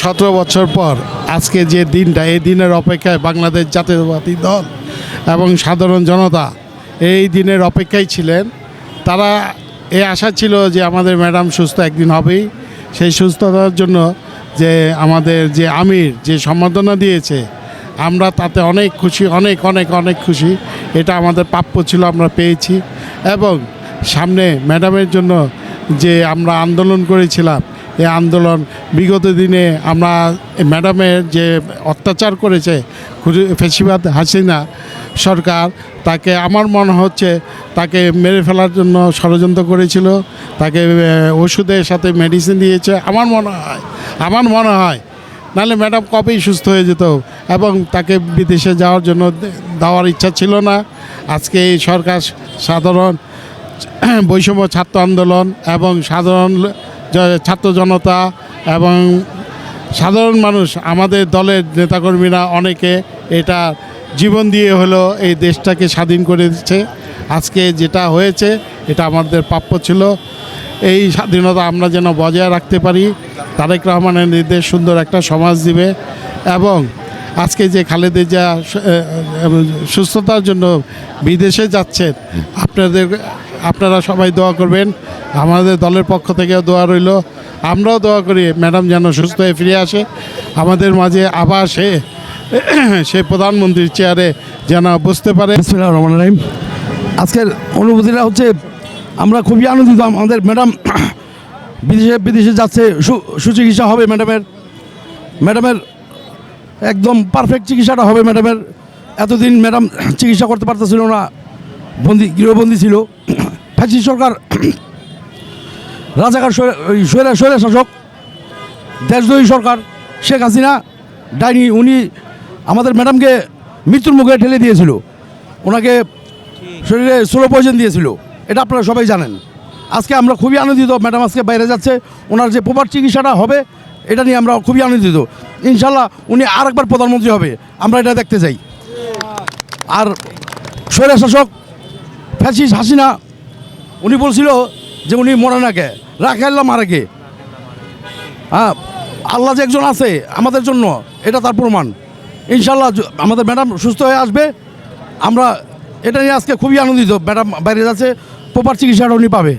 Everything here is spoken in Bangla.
সতেরো বছর পর আজকে যে দিনটা, এই দিনের অপেক্ষায় বাংলাদেশ জাতীয়তাবাদী দল এবং সাধারণ জনতা এই দিনের অপেক্ষায় ছিলেন। তারা এই আশা ছিল যে আমাদের ম্যাডাম সুস্থ একদিন হবেই। সেই সুস্থতার জন্য যে আমাদের যে আমির যে সম্বর্ধনা দিয়েছে, আমরা তাতে অনেক খুশি, অনেক অনেক অনেক খুশি। এটা আমাদের প্রাপ্য ছিল, আমরা পেয়েছি। এবং সামনে ম্যাডামের জন্য যে আমরা আন্দোলন করেছিলাম এই আন্দোলন বিগত দিনে আমরা ম্যাডামের যে অত্যাচার করেছে ফেসিবাদ হাসিনা সরকার, তাকে আমার মনে হচ্ছে তাকে মেরে ফেলার জন্য ষড়যন্ত্র করেছিল, তাকে ওষুধের সাথে মেডিসিন দিয়েছে, আমার মনে হয়, আমার মনে হয়। নাহলে ম্যাডাম কবেই সুস্থ হয়ে যেত এবং তাকে বিদেশে যাওয়ার জন্য দেওয়ার ইচ্ছা ছিল না। আজকে এই সরকার সাধারণ বৈষম্য ছাত্র আন্দোলন এবং সাধারণ ছাত্র জনতা এবং সাধারণ মানুষ আমাদের দলের নেতাকর্মীরা অনেকে এটা জীবন দিয়ে হলো এই দেশটাকে স্বাধীন করে দিচ্ছে। আজকে যেটা হয়েছে এটা আমাদের প্রাপ্য ছিল। এই স্বাধীনতা আমরা যেন বজায় রাখতে পারি তারেক রহমানের নির্দেশ সুন্দর একটা সমাজ দিবে এবং আজকে যে খালেদা জিয়া সু- এ, এ, সুস্থতার জন্য বিদেশে যাচ্ছেন আপনাদের আপনারা সবাই দোয়া করবেন। আমাদের দলের পক্ষ থেকেও দোয়া রইল। আমরাও দোয়া করি, ম্যাডাম যেন সুস্থ হয়ে ফিরে আসে। আমাদের মাঝে আবার সে সে প্রধানমন্ত্রীর চেয়ারে যেন বসতে পারে। রাহিম। আজকের অনুভূতিটা হচ্ছে, আমরা খুবই আনন্দিত। আমাদের ম্যাডাম বিদেশে বিদেশে যাচ্ছে সুচিকিৎসা হবে ম্যাডামের। ম্যাডামের একদম পারফেক্ট চিকিৎসাটা হবে ম্যাডামের। এতদিন ম্যাডাম চিকিৎসা করতে পারতেছিল না। বন্দি, গৃহবন্দী ছিল। ফ্যাসি সরকার, রাজাকার স্বৈরা স্বৈরা শাসক দেশদ্রোহী সরকার, শেখ হাসিনা, ডাইনি, উনি আমাদের ম্যাডামকে মৃত্যুর মুখে ঠেলে দিয়েছিল। ওনাকে শরীরে স্লো পয়জন দিয়েছিল। এটা আপনারা সবাই জানেন। আজকে আমরা খুবই আনন্দিত, ম্যাডাম আজকে বাইরে যাচ্ছে। ওনার যে প্রপার চিকিৎসাটা হবে, এটা নিয়ে আমরা খুবই আনন্দিত। ইনশাল্লাহ উনি আর একবার প্রধানমন্ত্রী হবে। আমরা এটা দেখতে চাই। আর স্বৈরা শাসক ফ্যাসিস হাসিনা উনি বলছিল যে উনি মরে না কে রাখে আল্লাহ মারে কে হ্যাঁ আল্লাহ যে একজন আছে আমাদের জন্য, এটা তার প্রমাণ। ইনশাল্লাহ আমাদের ম্যাডাম সুস্থ হয়ে আসবে। আমরা এটা নিয়ে আজকে খুবই আনন্দিত। ম্যাডাম বাইরে যাচ্ছে, প্রপার চিকিৎসাটা উনি পাবে।